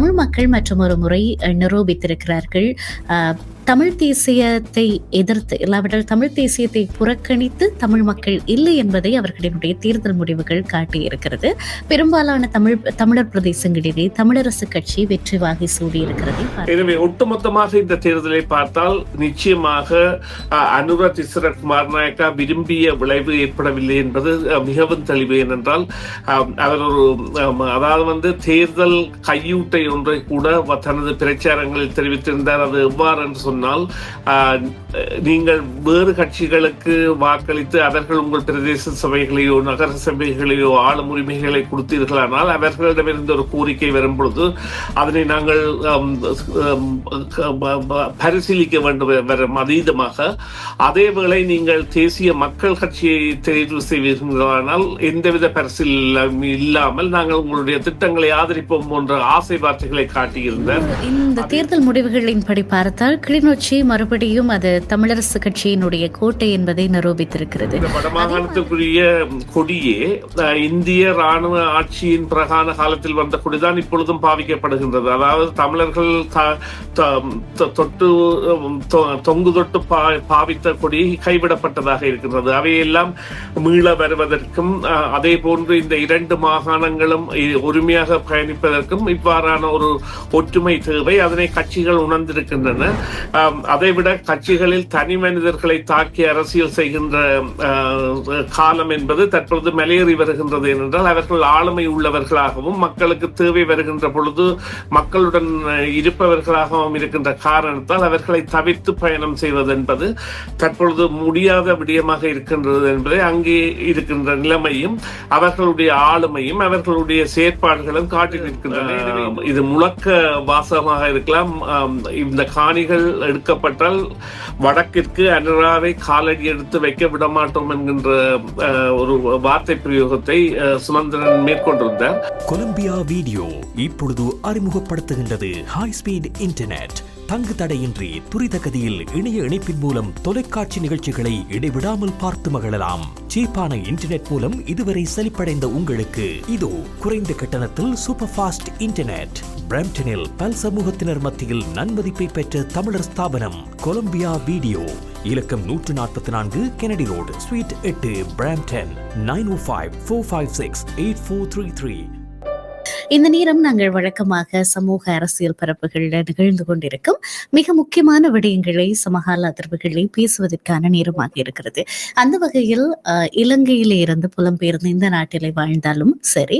தமிழ் மக்கள் மற்றும் ஒரு முறை நிரூபித்திருக்கிறார்கள். தமிழ் தேசியத்தை எதிர்த்து இல்லாவிட்டால் தமிழ் தேசியத்தை புறக்கணித்து தமிழ் மக்கள் இல்லை என்பதை அவர்களினுடைய தேர்தல் முடிவுகள் காட்டியிருக்கிறது. பெரும்பாலான தமிழ் தமிழர் பிரதேசங்களிலே தமிழரசு கட்சி வெற்றி வாகை சூடியிருக்கிறது எனவே ஒட்டுமொத்தமாக இந்த தேர்தலை பார்த்தால் நிச்சயமாக அஹ், அனுர திசரகுமார் நாயக்கா விரும்பிய விளைவு ஏற்படவில்லை என்பது மிகவும் தெளிவு. ஏனென்றால் அஹ், அவர் ஒரு அதாவது வந்து தேர்தல் கையூட்டை ஒன்றை கூட தனது பிரச்சாரங்களில் தெரிவித்திருந்தார். அது எவ்வாறு என்று சொன்னால் சொன்னால் நீங்கள் வேறு கட்சிகளுக்கு வாக்களித்து அவர்கள் உங்கள் பிரதேச சபைகளையோ நகர சபைகளையோ ஆளும் உரிமைகளை கொடுத்தீர்களானால் அவர்களிடமிருந்து ஒரு கோரிக்கை வரும் பொழுது அதனை நாங்கள் பரிசீலிக்க வேண்டும் வரும் அதீதமாக அதேவேளை நீங்கள் தேசிய மக்கள் கட்சியை தேர்வு செய்வீர்களானால் எந்தவித பரிசீலனும் இல்லாமல் நாங்கள் உங்களுடைய திட்டங்களை ஆதரிப்போம் போன்ற ஆசை வார்த்தைகளை காட்டியிருந்தார் இந்த தேர்தல் முடிவுகளின்படி பார்த்தால் கிளிநொச்சி மறுபடியும் அது தமிழரசு கட்சியினுடைய கோட்டை என்பதை நிரூபித்திருக்கிறது. வடமாகாணத்துக்குரிய கொடியே இந்திய ராணுவ ஆட்சியின் பிரகான காலத்தில் வந்த கொடிதான் இப்பொழுதும் பாவிக்கப்படுகின்றது. அதாவது தமிழர்கள் த- தொட்டு தொ- தொங்கு தொட்டு பா- பாவித்த கொடி கைவிடப்பட்டதாக இருக்கின்றது. அவையெல்லாம் மீள வருவதற்கும் அதே போன்று இந்த இரண்டு மாகாணங்களும் ஒருமையாக பயணிப்பதற்கும் இவ்வாறான ஒரு ஒற்றுமை தேவை. அதனை கட்சிகள் உணர்ந்திருக்கின்றன. அதைவிட கட்சிகளில் தனி மனிதர்களை தாக்கி அரசியல் செய்கின்ற காலம் என்பது தற்பொழுது மலையேறி வருகின்றது ஏனென்றால் அவர்கள் ஆளுமை உள்ளவர்களாகவும் மக்களுக்கு தேவை வருகின்ற பொழுது மக்களுடன் இருப்பவர்களாகவும் இருக்கின்ற காரணத்தால் அவர்களை தவிர்த்து பயணம் செய்வது என்பது தற்பொழுது முடியாத விடயமாக இருக்கின்றது என்பதை அங்கே இருக்கின்ற நிலைமையும் அவர்களுடைய ஆளுமையும் அவர்களுடைய செயற்பாடுகளும் காட்டி நிற்கின்றன இது முழக்க வாசகமாக இருக்கலாம். இந்த காணிகள் எடுக்கப்பட்டால் வடக்கிற்கு அனுராவை காலடி எடுத்து வைக்க விடமாட்டோம் என்கின்ற ஒரு வார்த்தை பிரயோகத்தை சுமந்திரன் மேற்கொண்டிருந்தார். கொலம்பியா வீடியோ இப்பொழுது அறிமுகப்படுத்துகின்றது ஹை ஸ்பீட் இன்டர்நெட். தங்கு தடையின்றி துரித கதியில் இணைய இணைப்பின் மூலம் தொலைக்காட்சி நிகழ்ச்சிகளை இடைவிடாமல் பார்த்து மகிழலாம். சீப்பான இன்டர்நெட் மூலம் இதுவரை செழிப்படைந்த உங்களுக்கு இதோ குறைந்த கட்டணத்தில் சூப்பர் ஃபாஸ்ட் இன்டர்நெட் பிரம்டனில் பல் சமூகத்தினர் மத்தியில் நன்மதிப்பை பெற்ற தமிழர் ஸ்தாபனம் கொலம்பியா வீடியோ. இலக்கம் நூற்று நாற்பத்தி நான்கு கெனடி ரோடு ஸ்வீட் எட்டு Brampton nine O five four five six eight four three three. இந்த நேரம் நாங்கள் வழக்கமாக சமூக அரசியல் பரப்புகளில் நிகழ்ந்து கொண்டிருக்கும் மிக முக்கியமான விடயங்களை சமகால அதிர்வுகளை பேசுவதற்கான நேரமாக இருக்கிறது. அந்த வகையில் அஹ், இலங்கையிலே இருந்து புலம்பெயர்ந்து இந்த நாட்டிலே வாழ்ந்தாலும் சரி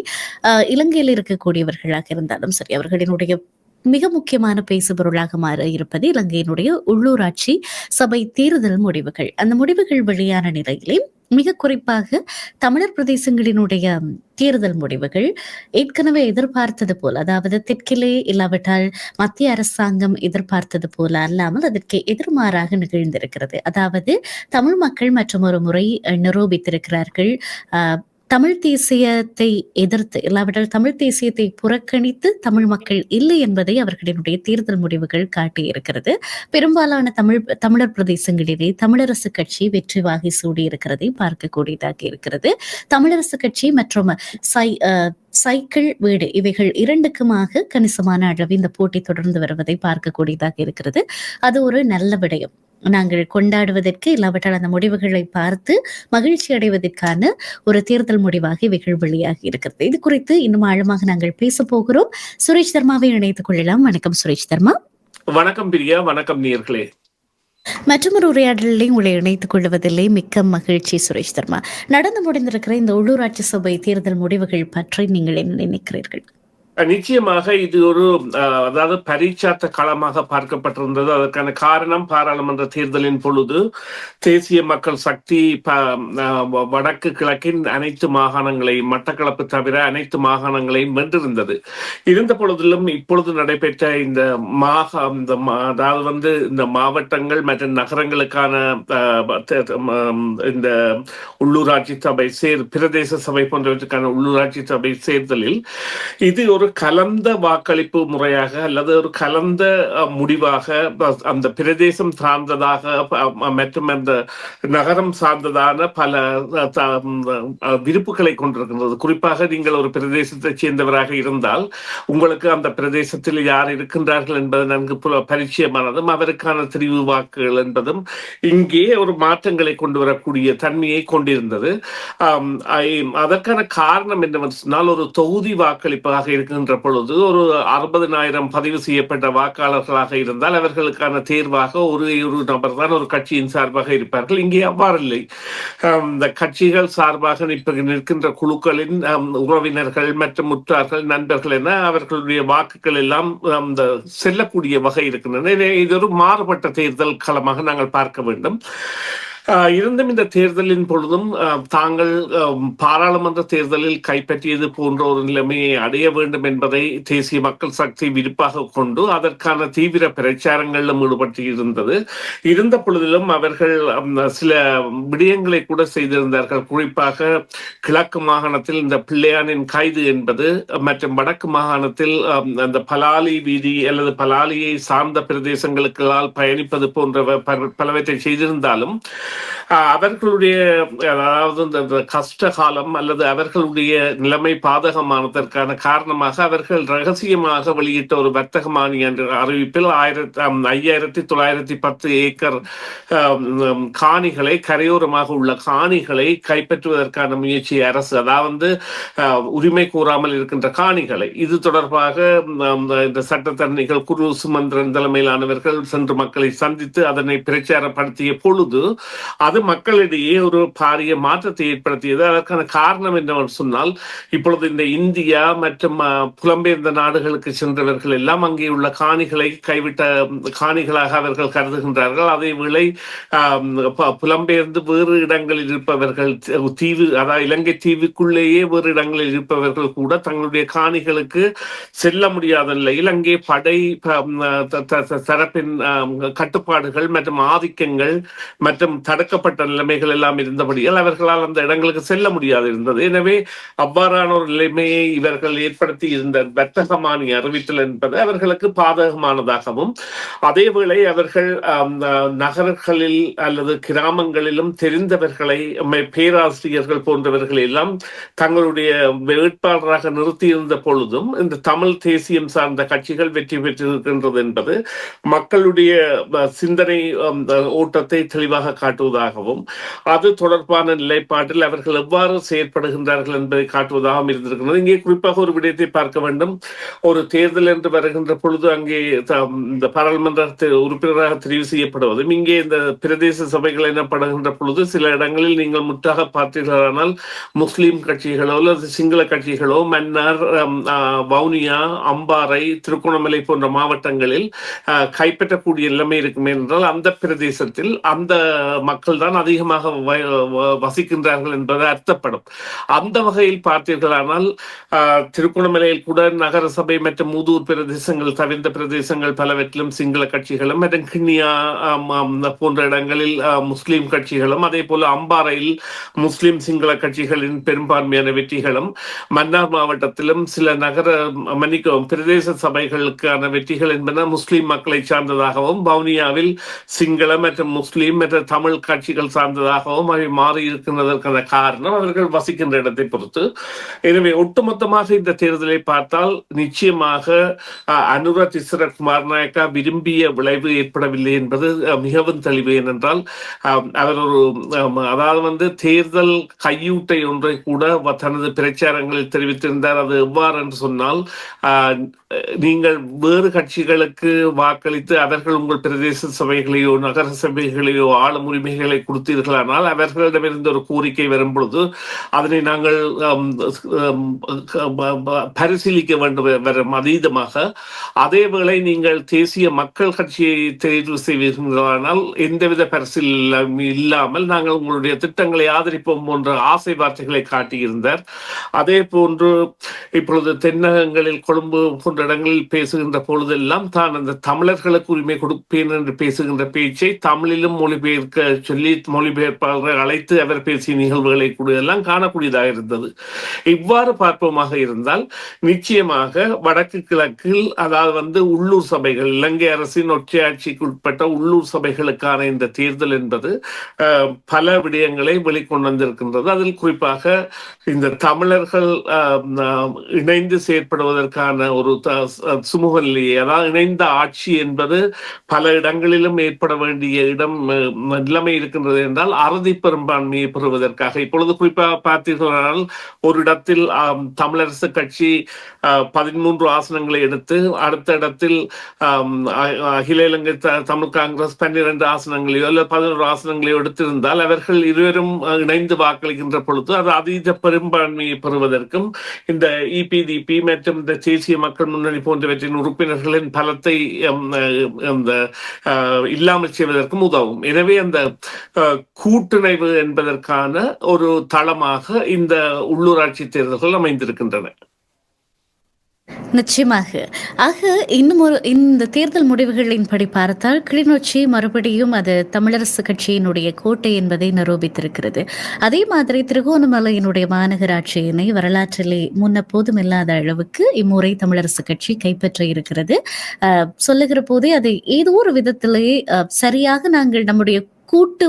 இலங்கையில் இருக்கக்கூடியவர்களாக இருந்தாலும் சரி அவர்களினுடைய மிக முக்கியமான பேசுபொருளாக மாற இருப்பது இலங்கையினுடைய உள்ளூராட்சி சபை தேர்தல் முடிவுகள். அந்த முடிவுகள் வெளியான நிலையிலே மிக குறிப்பாக தமிழர் பிரதேசங்களினுடைய தேர்தல் முடிவுகள் ஏற்கனவே எதிர்பார்த்தது போல் அதாவது தெற்கிலே இல்லாவிட்டால் மத்திய அரசாங்கம் எதிர்பார்த்தது போல அல்லாமல் அதற்கு எதிர்மாறாக நிகழ்ந்திருக்கிறது. அதாவது தமிழ் மக்கள் மற்றும் ஒரு முறை நிரூபித்திருக்கிறார்கள். தமிழ் தேசியத்தை எதிர்த்து இல்லாவிட்டால் தமிழ் தேசியத்தை புறக்கணித்து தமிழ் மக்கள் இல்லை என்பதை அவர்களினுடைய தேர்தல் முடிவுகள் காட்டியிருக்கிறது பெரும்பாலான தமிழ் தமிழர் பிரதேசங்களிலே தமிழரசு கட்சி வெற்றி வாகி சூடியிருக்கிறதை பார்க்கக்கூடியதாக இருக்கிறது. தமிழரசு கட்சி மற்றும் சை சைக்கிள் வீடு இவைகள் இரண்டுக்குமாக கணிசமான அளவு இந்த போட்டி தொடர்ந்து வருவதை பார்க்கக்கூடியதாக இருக்கிறது. அது ஒரு நல்ல விடயம். நாங்கள் கொண்டாடுவதற்கு இல்லாவிட்டால் அந்த முடிவுகளை பார்த்து மகிழ்ச்சி அடைவதற்கான ஒரு தேர்தல் முடிவாக இவைகள் வெளியாகி இருக்கிறது. இது குறித்து இன்னும் ஆழமாக நாங்கள் பேச போகிறோம். சுரேஷ் தர்மாவை இணைத்துக் கொள்ளலாம். வணக்கம் சுரேஷ் தர்மா. வணக்கம் பிரியா. வணக்கம் நேர்களே. மற்றொரு உரையாடலில் உங்களை இணைத்துக் கொள்வதிலே மிக்க மகிழ்ச்சி சுரேஷ் தர்மா. நடந்து முடிந்திருக்கிற இந்த உள்ளூராட்சி சபை தேர்தல் முடிவுகள் பற்றி நீங்கள் என்ன நினைக்கிறீர்கள்? நிச்சயமாக இது ஒரு அதாவது பரீட்சார்த்த களமாக பார்க்கப்பட்டிருந்தது. அதற்கான காரணம் பாராளுமன்ற தேர்தலின் பொழுது தேசிய மக்கள் சக்தி வடக்கு கிழக்கின் அனைத்து மாகாணங்களையும் மட்டக்களப்பு தவிர அனைத்து மாகாணங்களையும் வென்றிருந்தது. இருந்த பொழுதிலும் இப்பொழுது நடைபெற்ற இந்த மாக இந்த மா- அதாவது வந்து இந்த மாவட்டங்கள் மற்றும் நகரங்களுக்கான இந்த உள்ளூராட்சி சபை சேர் பிரதேச சபை போன்றவற்றுக்கான உள்ளூராட்சி சபை தேர்தலில் இது ஒரு கலந்த வாக்களிப்பு முறையாக அல்லது ஒரு கலந்த முடிவாக அந்த பிரதேசம் சார்ந்ததாக மற்றும் அந்த நகரம் சார்ந்ததான பல விருப்புகளை கொண்டிருக்கின்றது. குறிப்பாக நீங்கள் ஒரு பிரதேசத்தைச் சேர்ந்தவராக இருந்தால் உங்களுக்கு அந்த பிரதேசத்தில் யார் இருக்கின்றார்கள் என்பது நன்கு பரிச்சயமானதும் அவருக்கான தெரிவு வாக்குகள் என்பதும் இங்கே ஒரு மாற்றங்களை கொண்டு வரக்கூடிய தன்மையை கொண்டிருந்தது. அதற்கான காரணம் என்னவென்று சொன்னால் ஒரு தொகுதி வாக்களிப்பாக இருக்கின்ற பொழுது ஒரு அறுபதினாயிரம் பதிவு செய்யப்பட்ட வாக்காளர்களாக இருந்தால் அவர்களுக்கான தேர்வாக ஒரு ஒரு நபர் தான் ஒரு கட்சியின் சார்பாக இருப்பார்கள். இங்கே அவ்வாறு இல்லை இந்த கட்சிகள் சார்பாக நிற்கின்ற குழுக்களின் உறவினர்கள் மற்றும் முற்றார்கள் நண்பர்கள் என அவர்களுடைய வாக்குகள் எல்லாம் அந்த இந்த செல்லக்கூடிய வகை இருக்கின்றன. இது ஒரு மாறுபட்ட தேர்தல் களமாக நாங்கள் பார்க்க வேண்டும். இருந்தும் இந்த தேர்தலின் பொழுதும் தாங்கள் பாராளுமன்ற தேர்தலில் கைப்பற்றியது போன்ற ஒரு நிலைமையை அடைய வேண்டும் என்பதை தேசிய மக்கள் சக்தி விருப்பாக கொண்டு அதற்கான தீவிர பிரச்சாரங்களிலும் ஈடுபட்டு இருந்தது. இருந்த பொழுதிலும் அவர்கள் சில விடயங்களை கூட செய்திருந்தார்கள். குறிப்பாக கிழக்கு மாகாணத்தில் இந்த பிள்ளையானின் கைது என்பது மற்றும் வடக்கு மாகாணத்தில் அந்த பலாலி வீதி அல்லது பலாலியை சார்ந்த பிரதேசங்களுக்கால் பயணிப்பது போன்ற பலவற்றை செய்திருந்தாலும் அவர்களுடைய அதாவது இந்த கஷ்ட காலம் அல்லது அவர்களுடைய நிலைமை பாதகமானதற்கான காரணமாக அவர்கள் ரகசியமாக வெளியிட்ட ஒரு வர்த்தக மானிய என்ற அறிவிப்பில் ஆயிரத்தி ஐயாயிரத்தி தொள்ளாயிரத்தி பத்து ஏக்கர் காணிகளை கரையோரமாக உள்ள காணிகளை கைப்பற்றுவதற்கான முயற்சி அரசு அதாவது ஆஹ், உரிமை கூறாமல் இருக்கின்ற காணிகளை இது தொடர்பாக இந்த சட்டத்தரணிகள் குரு சுமந்திரன் தலைமையிலானவர்கள் சென்று மக்களை சந்தித்து அதனை பிரச்சாரப்படுத்திய பொழுது அது மக்களிடையே ஒரு பாரிய மாற்றத்தை ஏற்படுத்தியது. அதற்கான காரணம் என்னவென்று சொன்னால் இப்பொழுது இந்த இந்தியா மற்றும் புலம்பெயர்ந்த நாடுகளுக்கு சென்றவர்கள் எல்லாம் அங்கே உள்ள காணிகளை கைவிட்ட காணிகளாக அவர்கள் கருதுகின்றார்கள். அதே வேளை புலம்பெயர்ந்து வேறு இடங்களில் இருப்பவர்கள் தீவு அதாவது இலங்கை தீவுக்குள்ளேயே வேறு இடங்களில் இருப்பவர்கள் கூட தங்களுடைய காணிகளுக்கு செல்ல முடியாத நிலையில் அங்கே படை தரப்பின் கட்டுப்பாடுகள் மற்றும் ஆதிக்கங்கள் மற்றும் தடுக்கப்பட்ட நிலைமைகள் எல்லாம் இருந்தபடியால் அவர்களால் அந்த இடங்களுக்கு செல்ல முடியாது இருந்தது. எனவே அவ்வாறான ஒரு நிலைமையை இவர்கள் ஏற்படுத்தி இருந்த வர்த்தகமானி அறிவித்தல் என்பது அவர்களுக்கு பாதகமானதாகவும் அதேவேளை அவர்கள் நகரங்களில் அல்லது கிராமங்களிலும் தெரிந்தவர்களை பேராசிரியர்கள் போன்றவர்கள் எல்லாம் தங்களுடைய வேட்பாளராக நிறுத்தியிருந்த பொழுதும் இந்த தமிழ் தேசியம் சார்ந்த கட்சிகள் வெற்றி பெற்றிருக்கின்றது என்பது மக்களுடைய சிந்தனை ஓட்டத்தை தெளிவாக காட்டுவதாகவும் அது தொடர்பான நிலைப்பாட்டில் அவர்கள் எவ்வாறு செயற்படுகின்றார்கள் என்பதை காட்டுவதாகவும் இருந்திருக்கிறது. இங்கே குறிப்பாக ஒரு விடயத்தை பார்க்க வேண்டும். ஒரு தேர்தல் என்று வருகின்ற பொழுது அங்கே இந்த பாராளுமன்ற உறுப்பினராக தெரிவு செய்யப்படுவதும் இங்கே இந்த பிரதேச சபைகள் எனப்படுகின்ற பொழுது சில இடங்களில் நீங்கள் முற்றாக பார்த்தீர்களானால் முஸ்லீம் கட்சிகளோ அல்லது சிங்கள கட்சிகளோ மன்னார் வவுனியா அம்பாறை திருகோணமலை போன்ற மாவட்டங்களில் கைப்பற்றக்கூடிய நிலைமை இருக்கும் என்றால் அந்த பிரதேசத்தில் அந்த மக்கள் தான் அதிகமாக வசிக்கின்றார்கள் என்பது அர்த்தப்படும். அந்த வகையில் பார்த்தீர்களானால் திருக்குணமலையில் கூட நகர சபை மற்றும் மூதூர் பிரதேசங்கள் தவிர்ந்த பிரதேசங்கள் பலவற்றிலும் சிங்கள கட்சிகளும் மற்றும் கிண்ணியா போன்ற இடங்களில் முஸ்லீம் கட்சிகளும் அதே போல அம்பாறையில் முஸ்லீம் சிங்கள கட்சிகளின் பெரும்பான்மையான வெற்றிகளும் மன்னார் மாவட்டத்திலும் சில நகர மன்னிக்கவும் பிரதேச சபைகளுக்கான வெற்றிகள் என்பன முஸ்லீம் மக்களை சார்ந்ததாகவும் வவுனியாவில் சிங்கள மற்றும் முஸ்லீம் மற்றும் தமிழ் கட்சிகள் சார்ந்ததாகவும் அவை மாறி இருக்கின்றதற்கான காரணம் அவர்கள் வசிக்கின்ற இடத்தை பொறுத்து. எனவே ஒட்டுமொத்தமாக இந்த தேர்தலை பார்த்தால் நிச்சயமாக அனுராத் அனுர குமார் நாயக்கா விரும்பிய விளைவு ஏற்படவில்லை என்பது மிகவும் தெளிவு. ஏனென்றால் அஹ், அவர் ஒரு அதாவது வந்து தேர்தல் கையூட்டை ஒன்றை கூட தனது பிரச்சாரங்களில் தெரிவித்திருந்தார். அது எவ்வாறு என்று சொன்னால் நீங்கள் வேறு கட்சிகளுக்கு வாக்களித்து அவர்கள் உங்கள் பிரதேச சபைகளையோ நகர சபைகளையோ ஆளும் உரிமைகளை கொடுத்தீர்களானால் அவர்களிடமிருந்து ஒரு கோரிக்கை வரும் பொழுது அதனை நாங்கள் பரிசீலிக்க வேண்டும் வரும் அதீதமாக. அதேவேளை நீங்கள் தேசிய மக்கள் கட்சியை தேர்வு செய்வீர்களானால் எந்தவித பரிசீலனும் இல்லாமல் நாங்கள் உங்களுடைய திட்டங்களை ஆதரிப்போம் போன்ற ஆசை வார்த்தைகளை காட்டியிருந்தார். அதே போன்று இப்பொழுது தென்னகங்களில் கொழும்பு போன்ற போன்ற இடங்களில் பேசுகின்ற பொழுதெல்லாம் தான் அந்த தமிழர்களுக்கு உரிமை கொடுப்பேன் என்று பேசுகின்ற பேச்சை தமிழிலும் மொழிபெயர்க்க சொல்லி மொழிபெயர்ப்பாளர்கள் அழைத்து அவர் பேசிய நிகழ்வுகளை கூட எல்லாம் காணக்கூடியதாக இருந்தது. இவ்வாறு பார்ப்போமாக இருந்தால் நிச்சயமாக வடக்கு கிழக்கில் அதாவது வந்து உள்ளூர் சபைகள் இலங்கை அரசின் ஒற்றையாட்சிக்கு உட்பட்ட உள்ளூர் சபைகளுக்கான இந்த தேர்தல் என்பது பல விடயங்களை வெளிக்கொண்டு வந்திருக்கின்றது. அதில் குறிப்பாக இந்த தமிழர்கள் ஆஹ், இணைந்து செயற்படுவதற்கான ஒரு சுமூக நிலையை அதாவது இணைந்த ஆட்சி என்பது பல இடங்களிலும் ஏற்பட வேண்டிய இடம் நிலைமை இருக்கின்றது என்றால் அறுதி பெரும்பான்மையை பெறுவதற்காக. இப்பொழுது குறிப்பாக பார்த்தீர்களானால் ஒரு இடத்தில் தமிழரசு கட்சி பதிமூன்று ஆசனங்களை எடுத்து அடுத்த இடத்தில் அகில இலங்கை தமிழ் காங்கிரஸ் பன்னிரண்டு ஆசனங்களையோ அல்லது பதினோரு ஆசனங்களையோ எடுத்திருந்தால் அவர்கள் இருவரும் இணைந்து வாக்களிக்கின்ற பொழுது அது அதீத பெரும்பான்மையை பெறுவதற்கும் இந்த இபிடிபி மற்றும் இந்த தேசிய மக்கள் முன்னணி போன்றவற்றின் உறுப்பினர்களின் பலத்தை அந்த இல்லாமல் செய்வதற்கும் உதவும். எனவே அந்த கூட்டுணைவு என்பதற்கான ஒரு தளமாக இந்த உள்ளூராட்சி தேர்தல்கள் அமைந்திருக்கின்றன. நிச்சயமாக. ஆக இன்னும் ஒரு இந்த தேர்தல் முடிவுகளின்படி பார்த்தால் கிளிநொச்சி மறுபடியும் அது தமிழரசு கட்சியினுடைய கோட்டை என்பதை நிரூபித்திருக்கிறது. அதே மாதிரி திருகோணமலையினுடைய மாநகராட்சியினை வரலாற்றிலே முன்னெப்போதும் இல்லாத அளவுக்கு இம்முறை தமிழரசு கட்சி கைப்பற்ற இருக்கிறது. அஹ், சொல்லுகிற போதே அதை ஏதோ ஒரு விதத்திலே அஹ், சரியாக நாங்கள் நம்முடைய கூட்டு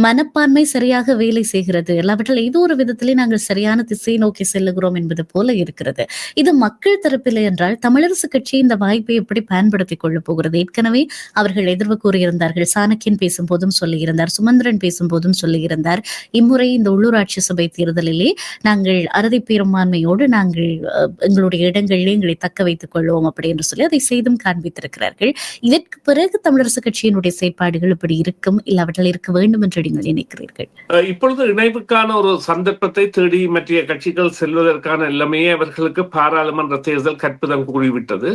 மனப்பான்மை சரியாக வேலை செய்கிறது. எல்லாவற்றில் ஏதோ ஒரு விதத்திலே நாங்கள் சரியான திசை நோக்கி செல்லுகிறோம் என்பது போல இருக்கிறது. இது மக்கள் தரப்பில்லை என்றால் தமிழரசு கட்சி இந்த வாய்ப்பை எப்படி பயன்படுத்திக் கொள்ளப் போகிறது? ஏற்கனவே அவர்கள் எதிர்வு கூறியிருந்தார்கள். சாணக்கியன் பேசும்போதும் சொல்லியிருந்தார். சுமந்திரன் பேசும்போதும் சொல்லியிருந்தார். இம்முறை இந்த உள்ளூராட்சி சபை தேர்தலிலே நாங்கள் அறுதி பெரும்பான்மையோடு நாங்கள் அஹ், எங்களுடைய இடங்களிலே எங்களை தக்க வைத்துக் கொள்வோம் அப்படி என்று சொல்லி அதை செய்தும் காண்பித்திருக்கிறார்கள். இதற்கு பிறகு தமிழரசு கட்சியினுடைய செயற்பாடுகள் இப்படி இருக்கும்? இல்லாவிட்டால் இருக்க வேண்டும் என்று நீங்கள் நினைக்கிறீர்கள். இப்பொழுது இணைவுக்கான ஒரு சந்தர்ப்பத்தை தேடி மற்ற கட்சிகள் செல்வதற்கான எல்லாமே அவர்களுக்கு பாராளுமன்ற தேர்தல் கற்பிதம் கூறிவிட்டது.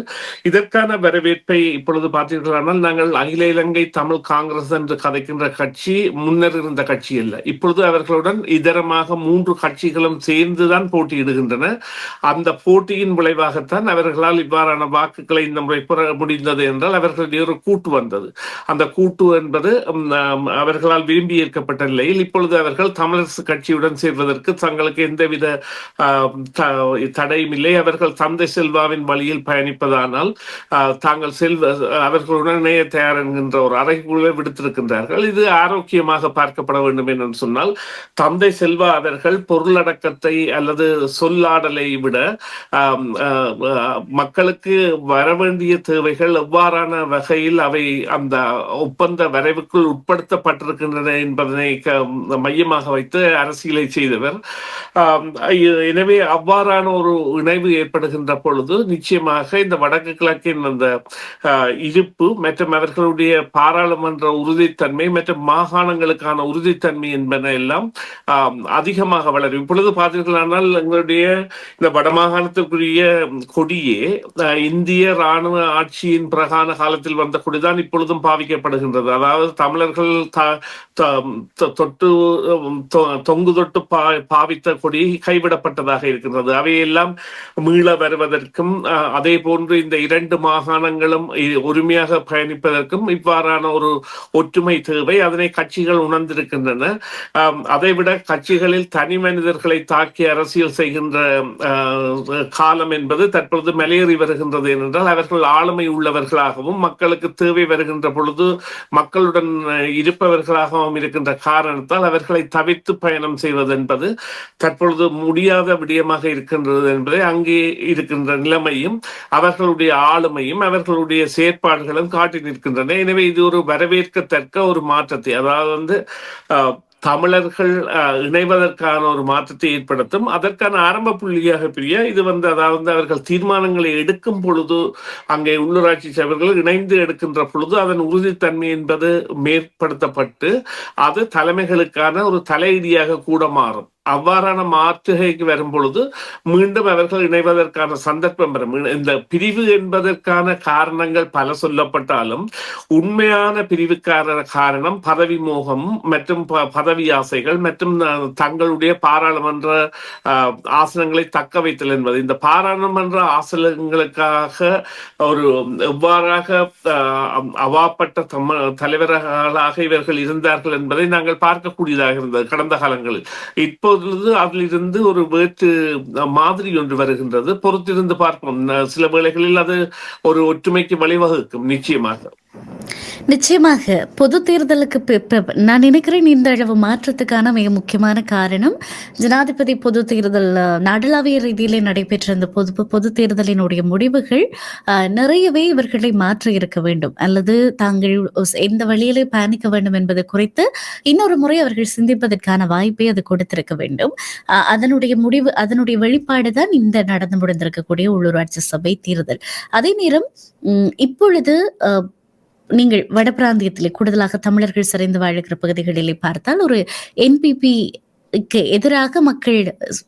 இதற்கான வரவேற்பை இப்பொழுது பார்த்தீர்களானால் நாங்கள் அகில இலங்கை தமிழ் காங்கிரஸ் என்று கதைக்கின்ற கட்சி முன்னர் இருந்த கட்சி அல்ல. இப்பொழுது அவர்களுடன் இதரமாக மூன்று கட்சிகளும் சேர்ந்துதான் போட்டியிடுகின்றன. அந்த போட்டியின் விளைவாகத்தான் அவர்களால் இவ்வாறான வாக்குகளை இந்த முறை பெற முடிந்தது என்றால் அவர்களுடைய ஒரு கூட்டு வந்தது. அந்த கூட்டு என்பது அவர்களால் விரும்பி ஏற்கப்பட்ட நிலையில் இப்பொழுது அவர்கள் தமிழரசு கட்சியுடன் சேர்வதற்கு தங்களுக்கு எந்தவித தடையும் இல்லை. அவர்கள் தந்தை செல்வாவின் வழியில் பயணிப்பதானால் தாங்கள் செல்வ அவர்களுடன் இணைய தயார் என்கின்ற ஒரு அறைகூலை விடுத்திருக்கின்றார்கள். இது ஆரோக்கியமாக பார்க்கப்பட வேண்டும் என்று சொன்னால் தந்தை செல்வா அவர்கள் பொருளடக்கத்தை அல்லது சொல்லாடலை விட மக்களுக்கு வர வேண்டிய மக்களுக்கு வரவேண்டிய தேவைகள் எவ்வாறான வகையில் அவை அந்த ஒப்பந்த வரைவுக்குள் உட்படுத்தப்பட்டிருக்கின்றன என்பதனை மையமாக வைத்து அரசியலை செய்தவர். எனவே அவ்வாறான ஒரு இணைவு ஏற்படுகின்ற பொழுது நிச்சயமாக இந்த வடக்கு கிழக்கின் அந்த இருப்பு மற்றும் அவர்களுடைய பாராளுமன்ற உறுதித்தன்மை மற்றும் மாகாணங்களுக்கான உறுதித்தன்மை என்பன எல்லாம் அதிகமாக வளரும். இப்பொழுது பார்த்தீர்களானால் எங்களுடைய இந்த வடமாகாணத்திற்குரிய கொடியே இந்திய ராணுவ ஆட்சியின் பிரகான காலத்தில் வந்த கொடிதான் இப்பொழுதும் பாவிக்கப்படுகின்றது. அதாவது தமிழர்கள் தொட்டு தொங்கு தொட்டு பா பாவித்த கொடி கைவிடப்பட்டதாக இருக்கின்றது அவையெல்லாம் மீள வருவதற்கும் அதே போன்று இந்த இரண்டு மாகாணங்களும் ஒருமையாக பயணிப்பதற்கும் இவ்வாறான ஒரு ஒற்றுமை தேவை. அதனை கட்சிகள் உணர்ந்திருக்கின்றன. அதைவிட கட்சிகளில் தனி மனிதர்களை தாக்கி அரசியல் செய்கின்ற காலம் என்பது தற்பொழுது மலையேறி வருகின்றது ஏனென்றால் அவர்கள் ஆளுமை உள்ளவர்களாகவும் மக்களுக்கு தேவை வருகின்ற பொழுது மக்களுடன் இரு இருப்பவர்களாகவும் இருக்கின்ற காரணத்தால் அவர்களை தவிர்த்து பயணம் செய்வது என்பது தற்பொழுது முடியாத விடயமாக இருக்கின்றது என்பதை அங்கே இருக்கின்ற நிலைமையும் அவர்களுடைய ஆளுமையும் அவர்களுடைய செயற்பாடுகளும் காட்டி நிற்கின்றன. எனவே இது ஒரு வரவேற்கத்தக்க ஒரு மாற்றத்தை அதாவது வந்து ஆஹ், தமிழர்கள் அஹ், இணைவதற்கான ஒரு மாற்றத்தை ஏற்படுத்தும். அதற்கான ஆரம்ப புள்ளியாக பிரிய இது வந்து அதாவது அவர்கள் தீர்மானங்களை எடுக்கும் பொழுது அங்கே உள்ளூராட்சி சபைகள் இணைந்து எடுக்கின்ற பொழுது அதன் உறுதித்தன்மை என்பது மேற்படுத்தப்பட்டு அது தலைமைகளுக்கான ஒரு தலையீடியாக கூட மாறும். அவ்வாறான மாற்றுகைக்கு வரும் பொழுது மீண்டும் அவர்கள் இணைவதற்கான சந்தர்ப்பம் வரும். இந்த பிரிவு என்பதற்கான காரணங்கள் பல சொல்லப்பட்டாலும் உண்மையான பிரிவுக்கான காரணம் பதவி மோகம் மற்றும் பதவி ஆசைகள் மற்றும் தங்களுடைய பாராளுமன்ற ஆசனங்களை தக்க வைத்தல் என்பது. இந்த பாராளுமன்ற ஆசனங்களுக்காக ஒரு எவ்வாறாக அவாப்பட்ட தம தலைவர்களாக இவர்கள் இருந்தார்கள் என்பதை நாங்கள் பார்க்கக்கூடியதாக இருந்தது கடந்த காலங்களில். இப்பொழுது அதிலிருந்து ஒரு வேற்று மாதிரி ஒன்று வருகின்றது. பொறுத்திருந்து பார்ப்போம். சில வேளைகளில் அது ஒரு ஒற்றுமைக்கு வழிவகுக்கும் நிச்சயமாக. நிச்சயமாக பொது தேர்தலுக்கு நான் நினைக்கிறேன் இந்த அளவு மாற்றத்துக்கான மிக முக்கியமான காரணம் ஜனாதிபதி பொது தேர்தல் நாடளாவிய ரீதியிலே நடைபெற்ற இந்த பொது பொது தேர்தலினுடைய முடிவுகள் அஹ், நிறையவே இவர்களை மாற்றி இருக்க வேண்டும். அல்லது தாங்கள் எந்த வழியிலே பயணிக்க வேண்டும் என்பது குறித்து இன்னொரு முறை அவர்கள் சிந்திப்பதற்கான வாய்ப்பை அது கொடுத்திருக்க வேண்டும். அஹ், அதனுடைய முடிவு அதனுடைய வெளிப்பாடு தான் இந்த நடந்து முடிந்திருக்கக்கூடிய உள்ளூராட்சி சபை தேர்தல். அதே நேரம் உம், இப்பொழுது அஹ், நீங்கள் வட பிராந்தியத்திலே கூடுதலாக தமிழர்கள் சிறைந்து வாழ்கிற பகுதிகளிலே பார்த்தால் ஒரு என்பிபி எதிராக மக்கள்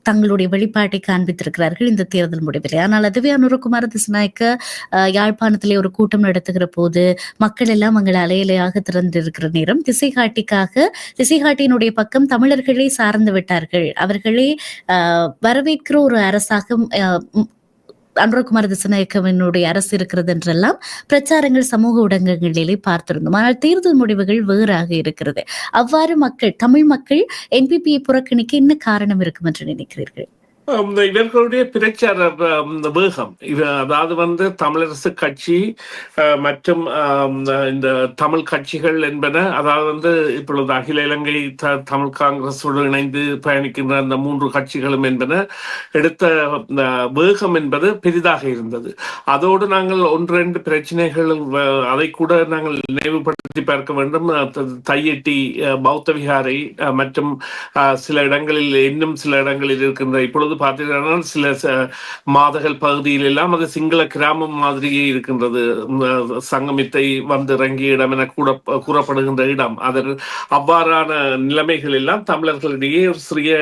தங்களுடைய வெளிப்பாட்டை காண்பித்திருக்கிறார்கள் இந்த தேர்தல் முடிவில். ஆனால் அதுவே அனுரகுமார திசுநாயக்க யாழ்ப்பாணத்திலே ஒரு கூட்டம் நடத்துகிற போது மக்கள் எல்லாம் அங்கே அலையலையாக திறந்திருக்கிற நேரம் திசைகாட்டிக்காக திசைகாட்டியினுடைய பக்கம் தமிழர்களே சார்ந்து விட்டார்கள். அவர்களே அஹ், வரவேற்கிற ஒரு அரசாக அஹ், ம், அனுரகுமார திசநாயக்கவினுடைய அரசு இருக்கிறது என்றெல்லாம் பிரச்சாரங்கள் சமூக ஊடகங்களிலே பார்த்திருந்தோம். ஆனால் தேர்தல் முடிவுகள் வேறாக இருக்கிறது. அவ்வாறு மக்கள் தமிழ் மக்கள் என்பிபியை புறக்கணிக்க என்ன காரணம் இருக்கும் என்று நினைக்கிறீர்கள்? இவர்களுடைய பிரச்சார வேகம். அதாவது வந்து தமிழரசு கட்சி அஹ், மற்றும் இந்த தமிழ் கட்சிகள் என்பன அதாவது வந்து இப்பொழுது அகில இலங்கை த- தமிழ் காங்கிரஸோடு இணைந்து பயணிக்கின்ற அந்த மூன்று கட்சிகளும் என்பன எடுத்த வேகம் என்பது பெரிதாக இருந்தது. அதோடு நாங்கள் ஒன்று ரெண்டு பிரச்சனைகள் அதை கூட நாங்கள் நினைவுபடுத்தி பார்க்க வேண்டும். தையெட்டி அஹ், பௌத்த விகாரை அஹ், மற்றும் சில இடங்களில் இன்னும் சில இடங்களில் இருக்கின்ற இப்பொழுது போது பார்த்தீங்கன்னா சில ச- மாதகள் பகுதியில் எல்லாம் அது சிங்கள கிராமம் மாதிரியே இருக்கின்றது. சங்கமித்தை வந்து இறங்கிய இடம் என கூட கூறப்படுகின்ற இடம். அதில் அவ்வாறான நிலைமைகள் எல்லாம் தமிழர்களிடையே ஒரு சிறிய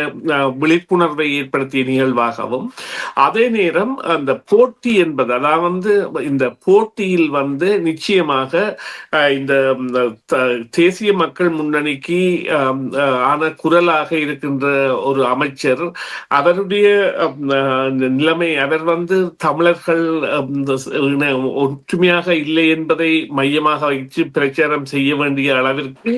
விழிப்புணர்வை ஏற்படுத்திய நிகழ்வாகவும் அதே நேரம் அந்த போட்டி என்பது அதாவது வந்து இந்த போட்டியில் வந்து நிச்சயமாக இந்த தேசிய மக்கள் முன்னணிக்கு ஆன குரலாக இருக்கின்ற ஒரு அமைச்சர் அவருடைய அம், நிலைமை. அவர் வந்து தமிழர்கள் ஒற்றுமையாக இல்லை என்பதை மையமாக வைத்து பிரச்சாரம் செய்ய வேண்டிய அளவிற்கு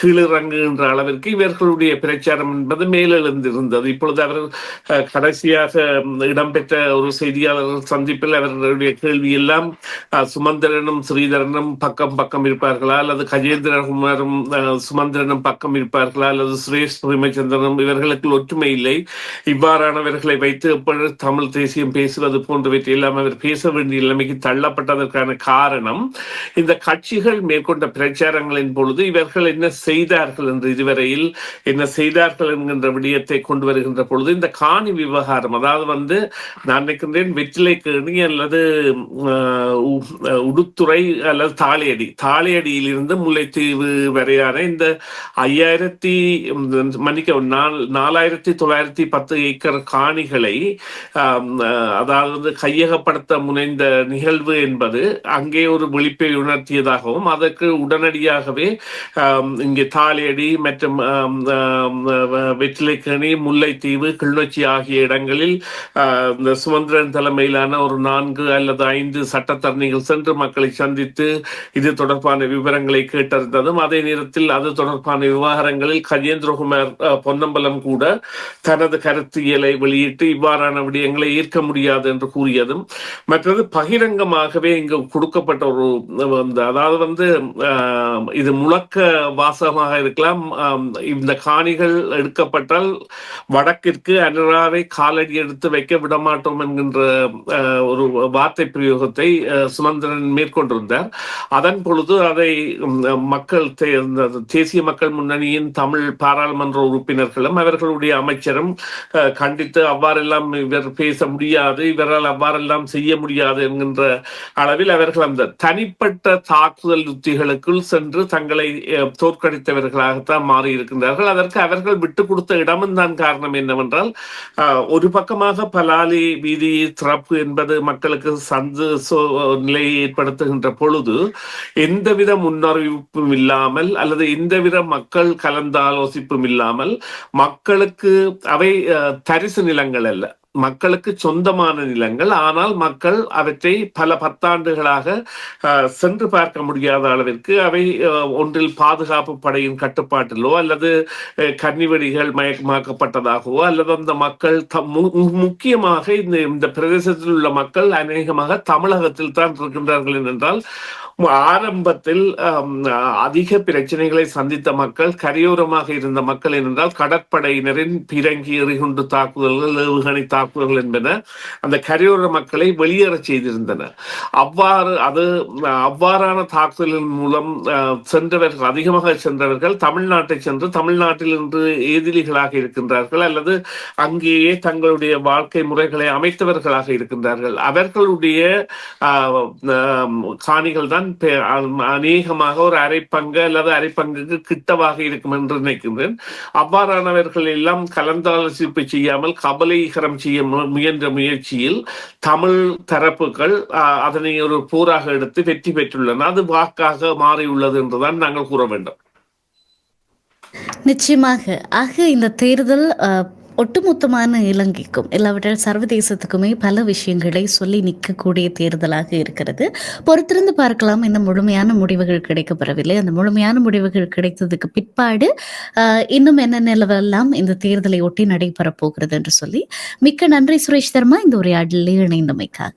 கீழிறங்குகின்ற அளவிற்கு இவர்களுடைய பிரச்சாரம் என்பது மேலெழுந்திருந்தது. இப்பொழுது அவர் கடைசியாக இடம்பெற்ற ஒரு செய்தியாளர் சந்திப்பில் அவர்களுடைய கேள்வி எல்லாம் சுமந்திரனும் ஸ்ரீதரனும் பக்கம் பக்கம் இருப்பார்களா? அல்லது கஜேந்திரகுமாரும் சுமந்திரனும் பக்கம் இருப்பார்களா? அல்லது சுரேஷ் பிரேமச்சந்திரனும் இவர்களுக்கு ஒற்றுமை இல்லை. இவ்வாறான மாணவர்களை வைத்து எப்பொழுது தமிழ் தேசியம் பேசுவது போன்றவற்றை எல்லாம் அவர் பேச வேண்டிய நிலைமைக்கு தள்ளப்பட்டதற்கான காரணம் இந்த கட்சிகள் மேற்கொண்ட பிரச்சாரங்களின் பொழுது இவர்கள் என்ன செய்தார்கள் என்று இதுவரையில் என்ன செய்தார்கள் என்கின்ற விடயத்தை கொண்டு வருகின்ற பொழுது இந்த காணி விவகாரம் அதாவது வந்து நான் நினைக்கின்றேன் வெற்றிலை கேணி அல்லது உடுத்துறை அல்லது தாளையடி தாளையடியிலிருந்து முல்லைத்தீவு வரையான இந்த ஐயாயிரத்தி மன்னிக்க நாலாயிரத்தி தொள்ளாயிரத்தி பத்து ஏக்கர் காணிகளை அதாவது கையகப்படுத்த முனைந்த நிகழ்வு என்பது அங்கே ஒரு விழிப்பை உணர்த்தியதாகவும் அதற்கு உடனடியாகவே இங்கே தாலேடி மற்றும் வெற்றிலைக்கணி முல்லைத்தீவு கிளிநொச்சி ஆகிய இடங்களில் ஆஹ், இந்த சுமந்திரன் தலைமையிலான ஒரு நான்கு அல்லது ஐந்து சட்டத்தரணிகள் சென்று மக்களை சந்தித்து இது தொடர்பான விவரங்களை கேட்டறிந்ததும் அதே நேரத்தில் அது தொடர்பான விவகாரங்களில் கஜேந்திரகுமார் அஹ், பொன்னம்பலம் கூட தனது கருத்தியலை வெளியிட்டு இவ்வாறான விடயங்களை ஏற்க முடியாது என்று கூறியதும் மற்றது பகிரங்கமாகவே இங்கு கொடுக்கப்பட்ட ஒரு இந்த அதாவது வந்து இது முழக்க வாசகமாக இருக்கலாம். இந்த காணிகள் எடுக்கப்பட்டால் வடக்கிற்கு அனுராவை காலடி எடுத்து வைக்க விடமாட்டோம் என்கின்ற அஹ், ஒரு வார்த்தை பிரயோகத்தை சுமந்திரன் மேற்கொண்டிருந்தார். அதன் பொழுது அதை மக்கள் தேசிய மக்கள் முன்னணியின் தமிழ் பாராளுமன்ற உறுப்பினர்களும் அவர்களுடைய அமைச்சரும் அஹ், வைத்து அவ்வாறெல்லாம் இவர் பேச முடியாது இவரால் அவ்வாறெல்லாம் செய்ய முடியாது என்கின்ற அளவில் அவர்கள் அந்த தனிப்பட்ட தாக்குதல் யுத்திகளுக்குள் சென்று தங்களை தோற்கடித்தவர்களாகத்தான் மாறி இருக்கின்றார்கள் அதற்கு அவர்கள் விட்டு கொடுத்த இடமும் தான் காரணம் என்னவென்றால் ஒரு பக்கமாக பலாலி வீதி திறப்பு என்பது மக்களுக்கு சந்து நிலையை ஏற்படுத்துகின்ற பொழுது எந்தவித முன்னறிவிப்பும் இல்லாமல் அல்லது எந்தவித மக்கள் கலந்தாலோசிப்பும் இல்லாமல் மக்களுக்கு அவை தரிசு அரசு நிலங்கள் அல்ல. மக்களுக்கு சொந்தமான நிலங்கள். ஆனால் மக்கள் அவற்றை பல பத்தாண்டுகளாக சென்று பார்க்க முடியாத அளவிற்கு அவை ஒன்றில் பாதுகாப்பு படையின் கட்டுப்பாட்டிலோ அல்லது கன்னிவெடிகள் மயக்கமாக்கப்பட்டதாகவோ அல்லது அந்த மக்கள் முக்கியமாக இந்த இந்த பிரதேசத்தில் உள்ள மக்கள் அநேகமாக தமிழகத்தில் தான் இருக்கின்றார்கள் என்றால் ஆரம்பத்தில் அதிக பிரச்சனைகளை சந்தித்த மக்கள் கரையோரமாக இருந்த மக்கள் என்றால் கடற்படையினரின் பிறங்கி எறிகுண்டு தாக்குதல்கள் ஏவுகணை தாக்குதல்கள் என்பன அந்த கரையோர மக்களை வெளியேற செய்திருந்தன. அவ்வாறு அது அவ்வாறான தாக்குதலின் மூலம் சென்றவர்கள் அதிகமாக சென்றவர்கள் தமிழ்நாட்டை சென்று தமிழ்நாட்டில் இன்று எதிரிகளாக இருக்கின்றார்கள் அல்லது அங்கேயே தங்களுடைய வாழ்க்கை முறைகளை அமைத்தவர்களாக இருக்கின்றார்கள். அவர்களுடைய காணிகள் தான் அநேகமாக ஒரு அரைப்பங்கு அல்லது அரைப்பங்குக்கு கிட்டவாக இருக்கும் என்று நினைக்கின்றேன். அவ்வாறானவர்கள் எல்லாம் கலந்தாலோசிப்பு செய்யாமல் கபலீகரம் செய்ய செய்ய முயன்ற முயற்சியில் தமிழ் தரப்புகள் அதனை ஒரு போராக எடுத்து வெற்றி பெற்றுள்ளன. அது வாக்காக மாறியுள்ளது என்றுதான் நாங்கள் கூற வேண்டும். நிச்சயமாக. ஆக இந்த தேர்தல் ஒட்டுமொத்தமான இலங்கைக்கும் இல்லாவிட்டால் சர்வதேசத்துக்குமே பல விஷயங்களை சொல்லி நிற்கக்கூடிய தேர்தலாக இருக்கிறது. பொறுத்திருந்து பார்க்கலாம். இந்த முழுமையான முடிவுகள் கிடைக்கப்பெறவில்லை. அந்த முழுமையான முடிவுகள் கிடைத்ததுக்கு பிற்பாடு இன்னும் என்ன நிலவெல்லாம் இந்த தேர்தலை ஒட்டி நடைபெறப் போகிறது என்று சொல்லி மிக்க நன்றி சுரேஷ் தர்மா. இந்த உரையாடலில் இணைந்தமைக்காக.